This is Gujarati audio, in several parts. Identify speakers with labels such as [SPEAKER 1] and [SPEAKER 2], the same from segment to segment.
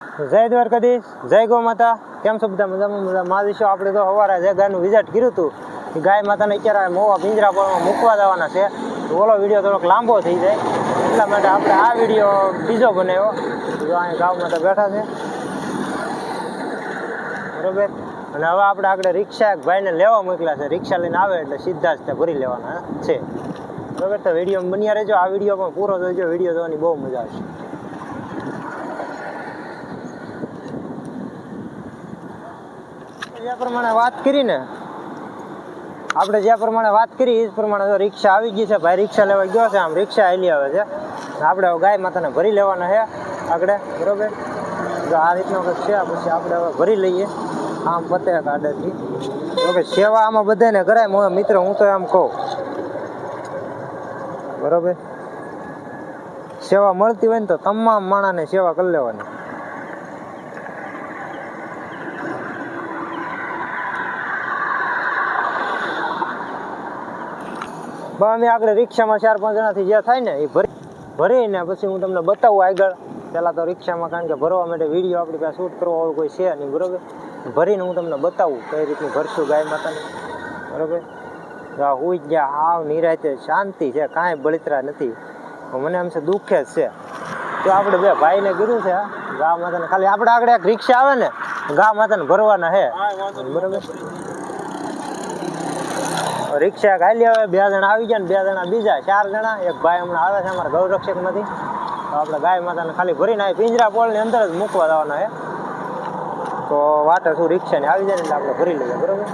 [SPEAKER 1] જય દ્વારકાધીશ, જય ગૌ માતા. કેમ છો બધા મજામાં? મજા મહાદેશો આપણે તો સવારે જે ગાયનું વિઝિટ કર્યું હતું ગાય માતાને અત્યારે મોવા પિંજરાપોળમાં મૂકવા જવાના છે. તો ઓલો વીડિયો થોડોક લાંબો થઈ જાય. એટલા માટે આપણે આ વીડિયો બીજો બનાવ્યો. જો અહીંયા ગાવ માતા બેઠા છે. બરોબર? અને હવે આપણે આગળ રિક્ષા એક ભાઈને લેવા મોકલ્યા છે. રિક્ષા લઈને આવે એટલે સીધા જ ત્યાં ભરી લેવાના છે. બરોબર? તો વીડિયો બન્યા રહેજો. આ વીડિયો પણ પૂરો જોઈજો વીડિયો જોવાની બહુ મજા આવશે. જે પ્રમાણે વાત કરી ને આપણે જે પ્રમાણે વાત કરી, એ જ પ્રમાણે તો રિક્ષા આવી ગઈ છે, ભાઈ રિક્ષા લેવા ગયો છે, આમ રિક્ષા આવી આવે છે. આપણે હવે ગાય માતાને ભરી લેવાના છે આગળ, બરોબર? જો આ રીતનો કંઈક છે પછી આપણે હવે ભરી લઈએ. આમ પતે કાઢેથી ઓકે સેવા આમાં બધાને કરાય હું મિત્ર, હું તો એમ કહું. બરોબર? સેવા મળતી હોય ને તો તમામ માણાને સેવા કરી લેવાની. બા અમે આગળ રિક્ષામાં ચાર પાંચ જણાથી જે થાય ને એ ભરી ભરીને પછી હું તમને બતાવું આગળ. પહેલાં તો રિક્ષામાં કારણ કે ભરવા માટે વીડિયો આપણી પાસે શૂટ કરવા કોઈ છે નહીં બરોબર? ભરીને હું તમને બતાવું કઈ રીતનું ભરશું ગાય માતાને. બરોબર? આ હુઈ ગયા આવ નિરાતે શાંતિ છે કાંઈ બળતરા નથી. મને આમ છે દુઃખે જ છે. તો આપણે બે ભાઈને કીધું છે ગા માતાને ખાલી આપણે આગળ એક રિક્ષા આવે ને ગા માતાને ભરવાના છે. બરોબર? રિક્ષા ખાલી હવે બે જણા આવી ગયા ને બે જણા બીજા, ચાર જણા. એક ભાઈ હમણાં આવે છે, અમારા ગૌરક્ષકમાંથી તો આપણે ગાય માતાને ખાલી ભરીને આવી પિંજરા પોળની અંદર જ મૂકવા જવાના છે. તો વાટે શું રિક્ષા ને આવી જાય ને એટલે આપણે ભરી લઈએ, બરોબર?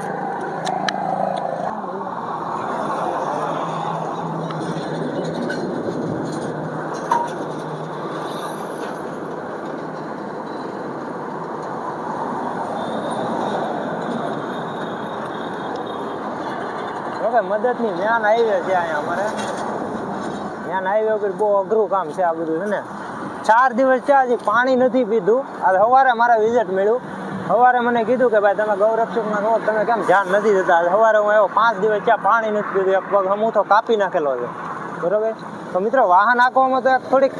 [SPEAKER 1] હવે મદદની જ્ઞાન હાઈવે છે અહીંયા અમારે. જ્ઞાન હાઈવે ઉપર બહુ અઘરું કામ છે આ બધું, છે ને? ચાર દિવસ છે હજી પાણી નથી પીધું. આ સવારે મારે વિઝિટ મળ્યું. સવારે મને કીધું કે ભાઈ, તમે ગૌરક્ષકમાં છો તમે કેમ ધ્યાન નથી દેતા? સવારે હું એવો પાંચ દિવસ ત્યાં પાણી નથી પીધું. એક પગ હું તો કાપી નાખેલો છે. બરોબર? તો મિત્રો, વાહન હાંકવામાં તો એક થોડીક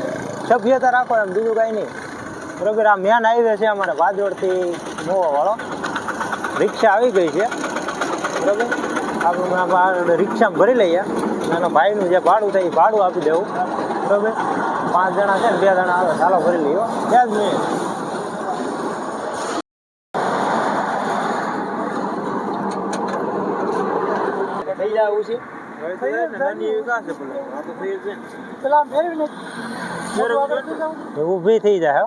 [SPEAKER 1] સભ્યતા રાખો એમ, બીજું કાંઈ નહીં. બરોબર? આ મેન હાઈવે છે અમારે વાજોડથી મોવા વાળો. રિક્ષા આવી ગઈ છે. બરોબર? આપણે રિક્ષામાં ભરી લઈએ. અને ભાઈનું જે ભાડું થાય એ ભાડું આપી દેવું. બરાબર? પાંચ જણા છે ને બે જણા આવે ચાલો ભરી લઈએ બે જ નહીં થઈ જાય એવું છે ઊભી થઈ જાય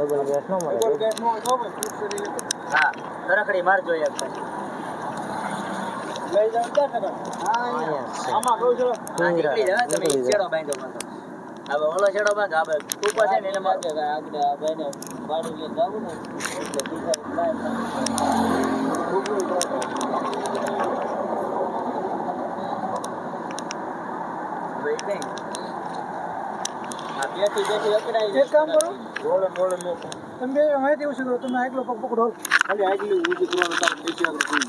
[SPEAKER 1] ડબલ ગેસ નો મળે.
[SPEAKER 2] હા તરખડી મારજો એક પછી.
[SPEAKER 1] લઈ જાવ ક્યાં હા અહીંયા. છે.
[SPEAKER 2] આ નીકળી જાવ તમે છેડો બાંધો. હવે ઓલો છેડો બાંધ હવે કૂપા છે ને એને મારજો હવે ઈ કઈ? આ બેઠી બેઠી અકડાઈ
[SPEAKER 3] એક કામ કરો. તમે બે માહિતી એવું કરો તમે આગલો પગ પકડો
[SPEAKER 2] ખાલી આગલી ઊંચી કરવાનું તારે નીચે આગળ જોઈ.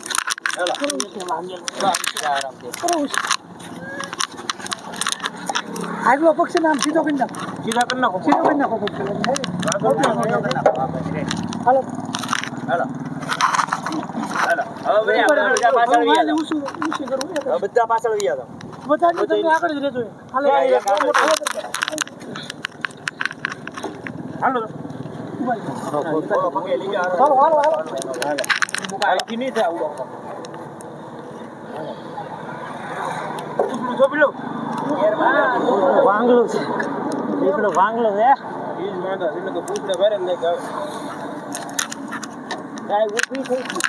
[SPEAKER 2] આરામથી.
[SPEAKER 3] કરવું છે આગલો પગ છે ને આમ સીધો કરી નાખો
[SPEAKER 1] સીધા કરી નાખો
[SPEAKER 3] સીધો કરી નાખો પગ છે હાલો
[SPEAKER 2] હાલો. હાલો. હવે ભાઈ આપણે બધા પાછળ વ્યા જાઓ.
[SPEAKER 3] ઊંચું ઊંચું કરવું
[SPEAKER 2] હવે બધા પાછળ વ્યા જાઓ.
[SPEAKER 3] બધા તમે આગળ જ રહેજો હાલો હાલો
[SPEAKER 2] હાલો.
[SPEAKER 3] હાલો.
[SPEAKER 1] ભાંગલું છે. દીકડું છે
[SPEAKER 3] ઈ જ વાંધો છે. એટલે કે પૂછતા ભારે ને નહીં કે આવે.
[SPEAKER 2] ગાય ઊભી થઈ ગઈ.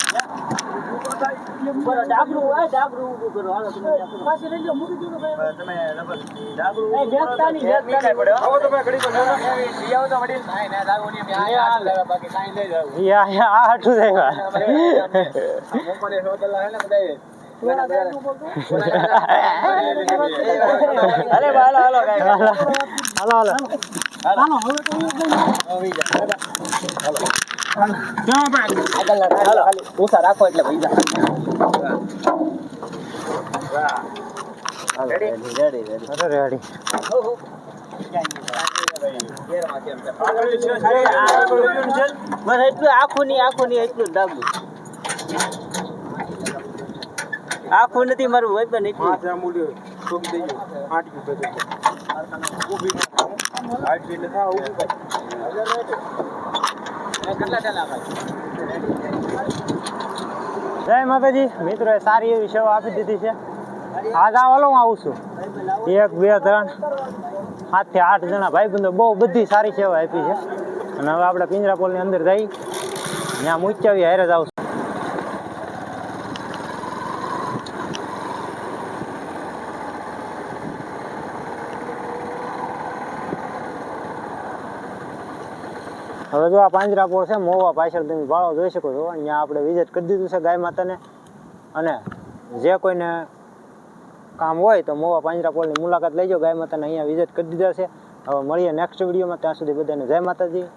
[SPEAKER 2] બરો, ડાબરું હોય, ડાબરું ઊભું કરો. હાલો, તમે
[SPEAKER 3] પાછી લઈ લો, મૂકી દો ભાઈ.
[SPEAKER 2] તમે ડાબરું ઊભું કરો તો
[SPEAKER 3] આવો તો ભાઈ ઘડીક વાર ના, ના.
[SPEAKER 1] યા યા આ હાટું છે
[SPEAKER 3] મોંમાં ને હે ને બધાએ.
[SPEAKER 2] અરે હાલો હાલો ગાય
[SPEAKER 1] હાલો હાલો.
[SPEAKER 2] રાખો એટલે ભાઈ એટલું આખું નહીં આખું નહીં એટલું જ ડાબલું આખું નથી મારું હોય પણ એટલું
[SPEAKER 1] જય માતાજી. મિત્રોએ સારી એવી સેવા આપી દીધી છે. આજ આ ઓલો હું આવું છું. એક, બે, ત્રણ સાતથી આઠ જણા ભાઈબંધો બહુ બધી સારી સેવા આપી છે. અને હવે આપણે પિંજરાપોલની અંદર જઈ, ત્યાં મૂચ્યાવી હારે જ આવશું હવે જો આ પાંજરાપો છે, મોવા પાછળ તમે ભાળો જોઈ શકો છો. અહીંયા આપણે વિઝિટ કરી દીધું છે ગાય માતાને. અને જે કોઈને કામ હોય તો મોવા પાંજરાપોળની મુલાકાત લઈ જાઓ ગાય માતાને અહીંયા વિઝિટ કરી દીધા છે. હવે મળીએ નેક્સ્ટ વિડીયોમાં ત્યાં સુધી બધાને જય માતાજી.